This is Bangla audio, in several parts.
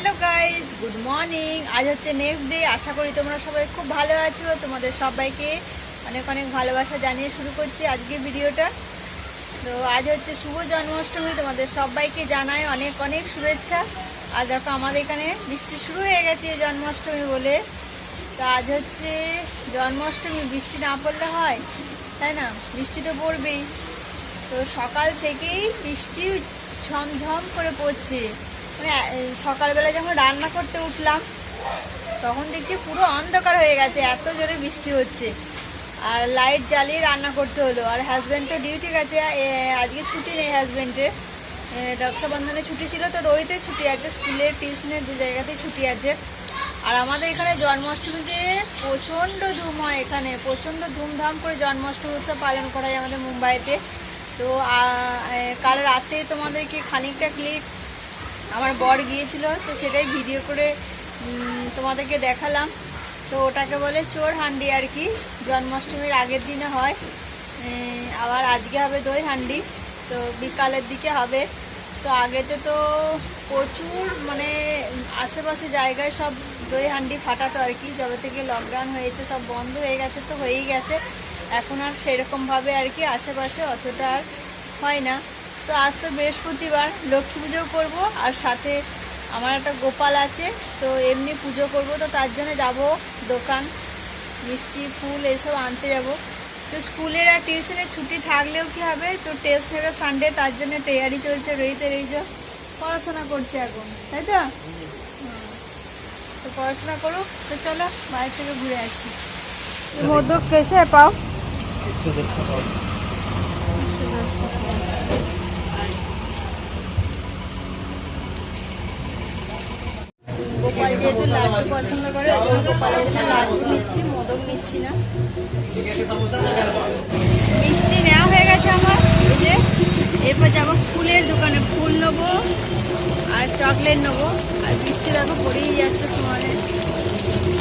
Hello guys good morning. আজ হচ্ছে নেক্সট ডে আশা করি তোমরা সবাই খুব ভালো আছো। তোমাদের সবাইকে অনেক অনেক ভালোবাসা জানিয়ে শুরু করছি আজকে ভিডিওটা। তো আজ হচ্ছে শুভ জন্মাষ্টমী, তোমাদের সবাইকে জানাই অনেক অনেক শুভেচ্ছা। আর দেখো, আমাদের এখানে বৃষ্টি শুরু হয়ে গেছে জন্মাষ্টমী বলে। তো আজ হচ্ছে জন্মাষ্টমী, বৃষ্টি না পড়লে হয়, তাই না? বৃষ্টি তো পড়বেই। তো সকাল থেকেই বৃষ্টি ঝমঝম করে পড়ছে। সকালবেলা যখন রান্না করতে উঠলাম, তখন দেখছি পুরো অন্ধকার হয়ে গেছে, এত জোরে বৃষ্টি হচ্ছে। আর লাইট জ্বালিয়ে রান্না করতে হলো। আর হাজব্যান্ড তো ডিউটি গেছে আজকে ছুটি নেই হাজব্যান্ডের রক্ষাবন্ধনে ছুটি ছিল, তো রোহিতে ছুটি আছে স্কুলের টিউশনের দু জায়গাতেই ছুটি আছে। আর আমাদের এখানে জন্মাষ্টমীতে প্রচণ্ড ধুম হয় এখানে, প্রচণ্ড ধুমধাম করে জন্মাষ্টমী উৎসব পালন করা হয় আমাদের মুম্বাইতে। তো কাল রাতে তোমাদেরকে খানিকটা ক্লিপ আমার বর গিয়েছিল, তো সেটাই ভিডিও করে তোমাদেরকে দেখালাম। তো ওটাকে বলে চোর হান্ডি আর কি, জন্মাষ্টমীর আগের দিনে হয়। আবার আজকে হবে দই হান্ডি, তো বিকালের দিকে হবে। তো আগেতে তো প্রচুর মানে আশেপাশে জায়গায় সব দই হান্ডি ফাটাতো আর কি, যবে থেকে লকডাউন হয়েছে, সব বন্ধ হয়ে গেছে, তো হয়েই গেছে। এখন আর সেরকমভাবে আর কি আশেপাশে অতটা আর হয় না। তো আজ তো বৃহস্পতিবার লক্ষ্মী পুজোও করব আর সাথে আমার একটা গোপাল আছে তো এমনি পুজো করব তো তার জন্য যাব দোকান মিষ্টি ফুল এসব আনতে যাব। তো স্কুলের আর টিউশনের ছুটি থাকলেও কি হবে? তো টেস্ট নেবে সানডে তার জন্য তৈয়ারি চলছে রইতে রইজ পড়াশোনা করছে এখন তাই তো? হুম। তো পড়াশোনা করুক তো চলো বাইরে থেকে ঘুরে আসি। মোদক কেসে পাও? গোপাল যেহেতু লাড্ডু পছন্দ করে ওই জন্য গোপালের লাড্ডু নিচ্ছি, মোদক নিচ্ছি না। মিষ্টি নেওয়া হয়ে গেছে আমার, এই যে। এরপর যাব ফুলের দোকানে, ফুল নেব আর চকলেট নেব। আর বৃষ্টি দেখো পড়েই যাচ্ছে সময়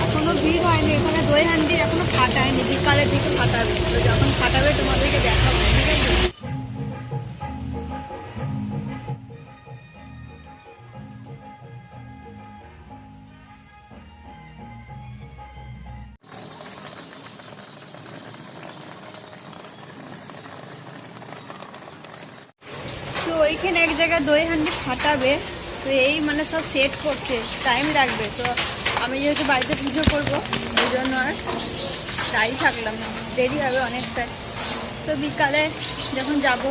এখনও ভিড় হয়নি, এখানে দই হান্ডি এখনও ফাটায়নি, বিকালের দিকে ফাটাবে। তো যখন ফাটাবে তোমাদেরকে দেখাবো, ঠিক আছে? দই হান্ডি ফাটাবে, তো এই মানে সব সেট করছে টাইম লাগবে। তো আমি যেহেতু বাড়িতে পুজো করব ওই জন্য আর তাই থাকলাম না। দেরি হবে অনেকটাই। তো বিকালে যখন যাব,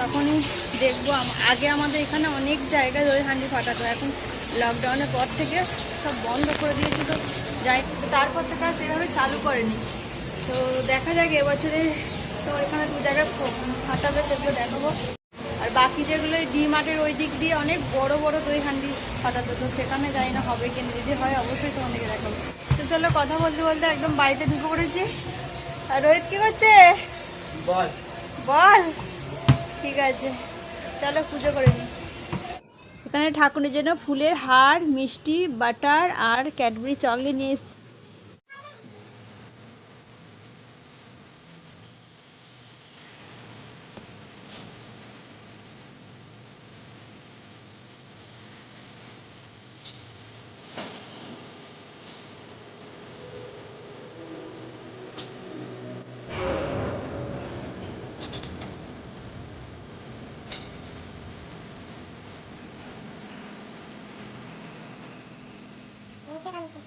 তখনই দেখব আগে আমাদের এখানে অনেক জায়গায় দই হান্ডি ফাটাতো। এখন লকডাউনের পর থেকে সব বন্ধ করে দিয়েছে তো যাই, তারপর থেকে আর সেভাবে চালু করেনি। তো দেখা যাক এবছরে তো এখানে দু জায়গায় ফাটাবে সেগুলো দেখাবো। বাকি যেগুলো ডি মার্টের ওই দিক দিয়ে অনেক বড় বড় দই হান্ডি ফাটাতো তো সেখানে যাই না হবে কিনা যদি হয় অবশ্যই তোমাদেরকে দেখাবো। তো চলো কথা বলতে বলতে একদম বাড়িতে ঢুকে পড়েছি। আর রোহিত কি করছে? বল। বল। ঠিক আছে। চলো পুজো করে নিই এখানে ঠাকুরের জন্য ফুলের হার মিষ্টি বাটার আর ক্যাডবেরি চকলেট নিয়ে এসছি। Ramzi.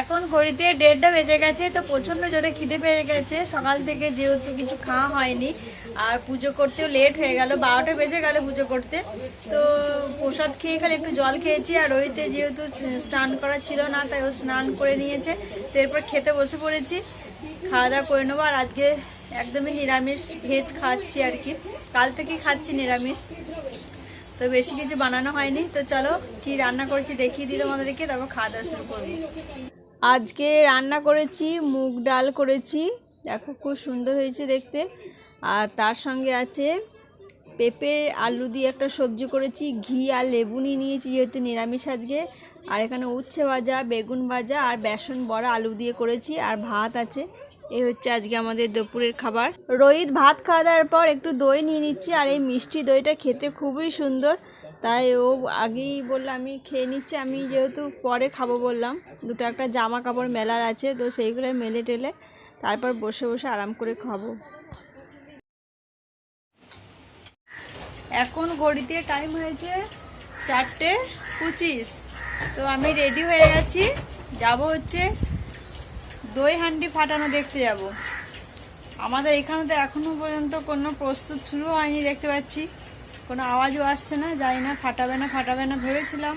এখন ঘড়িতে দেড়টা বেজে গেছে, তো প্রচণ্ড জোরে খিদে পেয়ে গেছে। সকাল থেকে যেহেতু কিছু খাওয়া হয়নি, আর পুজো করতেও লেট হয়ে গেল, বারোটা বেজে গেল পুজো করতে। তো প্রসাদ খেয়ে খালি একটু জল খেয়েছি, আর ওইতে যেহেতু স্নান করা ছিল না, তাই ও স্নান করে নিয়েছে। তো এরপর খেতে বসে পড়েছি, খাওয়া দাওয়া করে নেব, আর আজকে একদমই নিরামিষ ভেজ খাচ্ছি আর কি। কাল থেকেই খাচ্ছি নিরামিষ। তো বেশি কিছু বানানো হয়নি, তো চলো কি রান্না করেছি দেখিয়ে দিই তোমাদেরকে, তারপর খাওয়া দাওয়া শুরু করব। আজকে রান্না করেছি, মুগ ডাল করেছি। দেখো খুব সুন্দর হয়েছে দেখতে। আর তার সঙ্গে আছে পেঁপে আলু দিয়ে একটা সবজি করেছি, ঘি আর লেবু নিয়ে নিয়েছি যেহেতু নিরামিষ আজকে। আর এখানে উচ্ছে ভাজা, বেগুন ভাজা আর বেসন বড়া আলু দিয়ে করেছি আর ভাত আছে। এই হচ্ছে আজকে আমাদের দুপুরের খাবার। রোহিত ভাত খাওয়া দাওয়ার পর একটু দই নিয়ে নিচ্ছি আর এই মিষ্টি দইটা খেতে খুবই সুন্দর। তাই ও আগেই বলল, আমি খেয়ে নিচ্ছি, আমি যেহেতু পরে খাব বললাম। দুটো একটা জামা কাপড় মেলার আছে, তো সেইগুলো মেলে টেলে তারপর বসে বসে আরাম করে খাব। এখন গড়িতে টাইম হয়েছে চারটে পঁচিশ। তো আমি রেডি হয়ে গেছি। যাব হচ্ছে দই, হান্ডি ফাটানো দেখতে যাব। আমাদের এখানে তো এখনও পর্যন্ত কোনো প্রস্তুত শুরু হয়নি দেখতে পাচ্ছি। কোনো আওয়াজও আসছে না জানি না, ফাটাবে না ফাটাবে না ভেবেছিলাম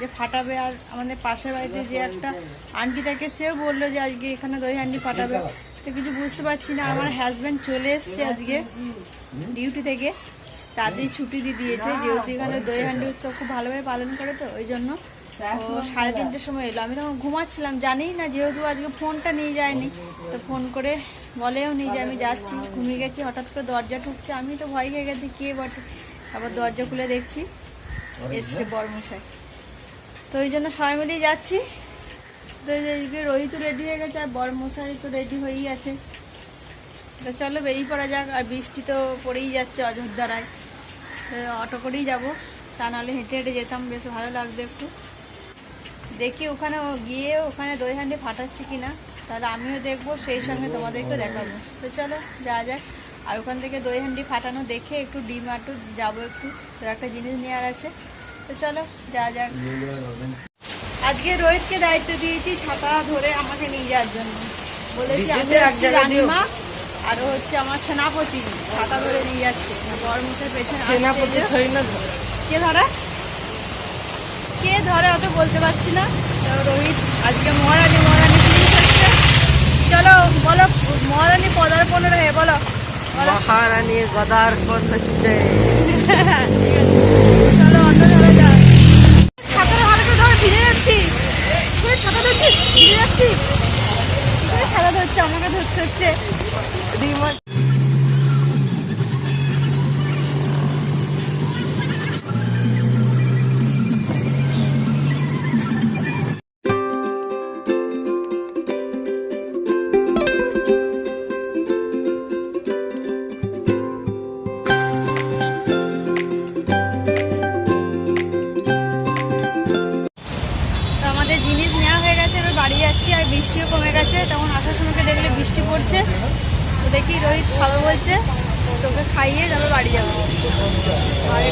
যে ফাটাবে আর আমাদের পাশের বাড়িতে যে একটা আন্টি থাকে সেও বলল যে আজকে এখানে দই হান্ডি ফাটাবে। তো কিছু বুঝতে পারছি না, আমার হাজব্যান্ড চলে এসছে আজকে ডিউটি থেকে। তাতেই ছুটি দিয়ে দিয়েছে, যেহেতু এখানে দই হান্ডি উৎসব খুব ভালোভাবে পালন করে তো, ওই জন্য সাড়ে তিনটের সময় এলো। আমি তখন ঘুমাচ্ছিলাম জানি না, যেহেতু আজকে ফোনটা নিয়ে যায়নি, তো ফোন করে বলেও নি যে আমি যাচ্ছি, ঘুমিয়ে গেছি, হঠাৎ করে দরজা ঠুকছে, আমি তো ভয় খেয়ে গেছি, কে বটে? আবার দরজা খুলে দেখছি। এসছে বরমশাই। তো ওই জন্য সবাই মিলেই যাচ্ছি। তো এদিকে রোহিত রেডি হয়ে গেছে আর বরমশাই তো রেডি হয়েই আছে। তো চলো বেরিয়ে পড়া যাক। আর বৃষ্টি তো পড়েই যাচ্ছে অযোধ্যারায়। তো অটো করেই যাব। তা নাহলে হেঁটে হেঁটে যেতাম। বেশ ভালো লাগতো একটু। দেখি ওখানে গিয়ে ওখানে দই হান্ডি ফাটাচ্ছে কি না তাহলে আমিও দেখব সেই সঙ্গে তোমাদেরকেও দেখাবো। তো চলো যাওয়া যাক। আর ওখান থেকে দই হান্ডি ফাটানো দেখে একটু ডিম আটু যাব একটু তো একটা জিনিস নেওয়ার আছে। তো চলো যা যাক। আজকে রোহিতকে দায়িত্ব দিয়েছি ছাতা ধরে আমাকে নিয়ে যাওয়ার জন্য। বলেছি আমি হচ্ছে রানিমা। আর হচ্ছে আমার সেনাপতি ছাতা ধরে নিয়ে যাচ্ছে। বড় পেছনে সেনাপতি কে ধরে? কে ধরে অত বলতে পারছি না। তো রোহিত আজকে মহারানী মহারানী চলো বলো মহারানী পদার্পণ বলো বলো। মহারানী গদার্পণ হচ্ছে চলো অন্য ধরে যা ছাতাটা ভালো করে ধরো ভিজে যাচ্ছি। তুই ছাতা ধরছিস ভিজে যাচ্ছি। ছাতা ধরছে আমাকে ধরতে হচ্ছে।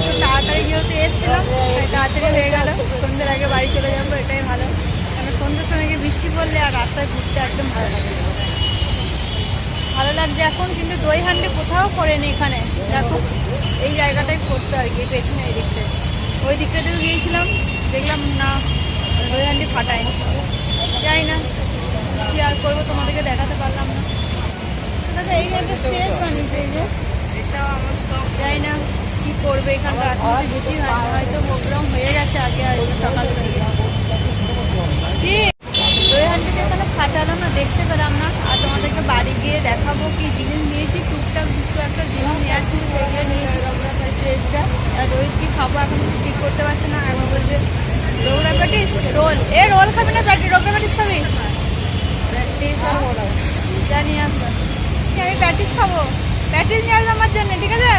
একটু তাড়াতাড়ি যেহেতু এসছিলাম তাই তাড়াতাড়ি হয়ে গেল। সন্ধ্যের আগে বাড়ি চলে যাব এটাই ভালো। কারণ সন্ধ্যের সময় বৃষ্টি পড়লে আর রাস্তায় ঘুরতে একদম ভালো লাগে ভালো লাগছে এখন কিন্তু দই হান্ডি কোথাও করেনি এখানে। দেখো এই জায়গাটাই করতে আর কি পেছনে এই দিকটায় ওই দিকটাতেও গিয়েছিলাম দেখলাম না দই হান্ডি ফাটায়নি। যাই না কি আর করব তোমাদেরকে দেখাতে পারলাম না। দাদা এই একটা স্টেজ বানিয়েছে এই যে। এটাও আমার সব যাই না। কি করবে এখানটা এখন কিছুই হয়নি হয়তো প্রোগ্রাম হয়ে গেছে আগে আর সকাল থেকে। না, দেখতে পেলাম না। আর তোমাদেরকে বাড়ি গিয়ে দেখাবো কি জিনিস নিয়েছি, টুকটাক একটা জিনিস নিয়েছি। ড্রেসটা। আর রোহিত খাব এখন ঠিক করতে না প্যাটিস রোল। এ, রোল খাবি না জানি, আসবে। আমি প্যাটিস খাব? প্যাটিস নিয়ে আসবে আমার জন্য, ঠিক আছে?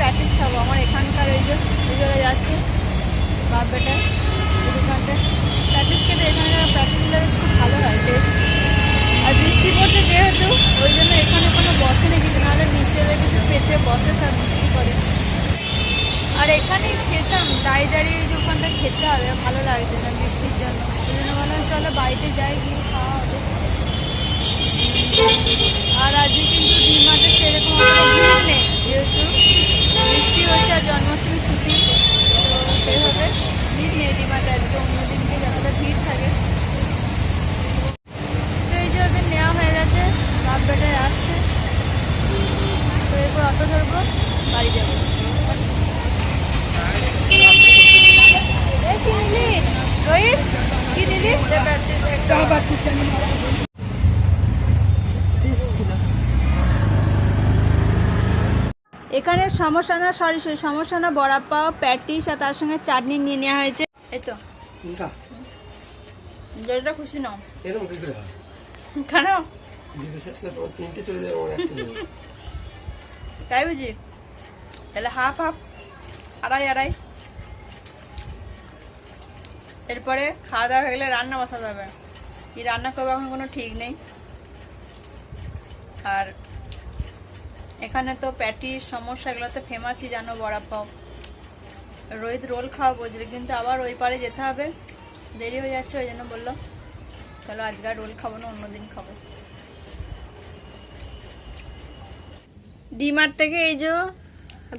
প্যাটিস খাব। আমার এখানকার ওই যে জায়গায় যাচ্ছে। বাপ বেটা দোকানটা প্যাটিস খেতে এখানকার প্যাটিসগুলো খুব ভালো হয় টেস্ট আর বৃষ্টি পড়ছে যেহেতু, ওই জন্য এখানে কোনো বসে না কিছু। নাহলে নিচে কিছু পেতে বসে সব বিক্রি করে। আর এখানেই খেতাম, দাঁড়িয়ে দাঁড়িয়ে ওই দোকানটা খেতে হবে। ভালো লাগছে না বৃষ্টির জন্য। ওই জন্য বললাম, চলো বাড়িতে যাই, গিয়ে খাওয়া হবে। আর আজকে কিন্তু ডিমার্টে সেরকম ভিড় নেই, যেহেতু বৃষ্টি হচ্ছে আর জন্মাষ্টমী ছুটি তো সেইভাবে ভিড় নেই ডিমার্টে আজকে অন্য দিনকে যতটা ভিড় থাকে। তো এই যে ওদের নেওয়া হয়ে গেছে বাপ বেটায় আসছে। তো এরপর অটো ধরবো বাড়ি যাব। কি নিলি রোহিত কি নিলি এখানে সমস্যা না সরি সরি সমস্যা না বড়া পাও প্যাটিস আর তার সঙ্গে চাটনি নিয়ে নেওয়া হয়েছে। এই তো। যেটা খুশি নাও। এরকম কি করে হয়? কেন? যদি শেষ করে তোমার তিনটে চলে যাবে আমার একটা তাই বুঝি? তাহলে হাফ হাফ আড়াই আড়াই। এরপরে খাওয়া দাওয়া হয়ে গেলে রান্না বসা যাবে কি রান্না করব এখন কোনো ঠিক নেই। আর এখানে তো প্যাটিস সমস্যা এগুলো তো ফেমাসই, জানো বড়া পাও রোহিত রোল খাওয়া বুঝলি কিন্তু আবার ওই পারে যেতে হবে। দেরি হয়ে যাচ্ছে, ওই জন্য বলল, চলো আজকে রোল খাব না অন্যদিন খাব। ডিমার্ট থেকে এই যে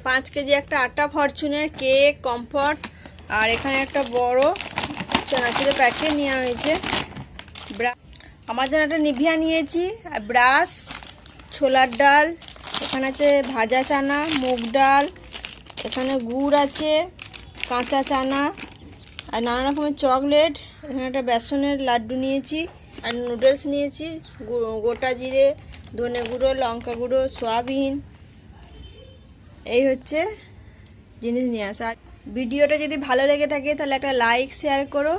পাঁচ কেজি একটা আটা, ফরচুনের কেক, কমফর্ট, আর এখানে একটা বড় চানাচুরের প্যাকেট নেওয়া হয়েছে। আমার জন্য একটা নিভিয়া নিয়েছি, আর ব্রাশ, ছোলার ডাল এখানে আছে ভাজা চানা, মুগ ডাল, এখানে গুড় আছে, কাঁচা চানা, আর নানা রকমের চকলেট, এখানে একটা বেসনের লাড্ডু নিয়েছি, আর নুডলস নিয়েছি গোটা জিরে, ধনে গুঁড়ো, লঙ্কা গুঁড়ো, সয়াবিন। এই হচ্ছে জিনিস নিয়ে আসা। আর ভিডিওটা যদি ভালো লেগে থাকে, তাহলে একটা লাইক, শেয়ার করো।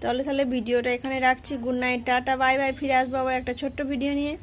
তাহলে তাহলে ভিডিওটা এখানে রাখছি। Good night, tata, bye bye. ফিরে আসব আবার একটা ছোট্ট ভিডিও নিয়ে।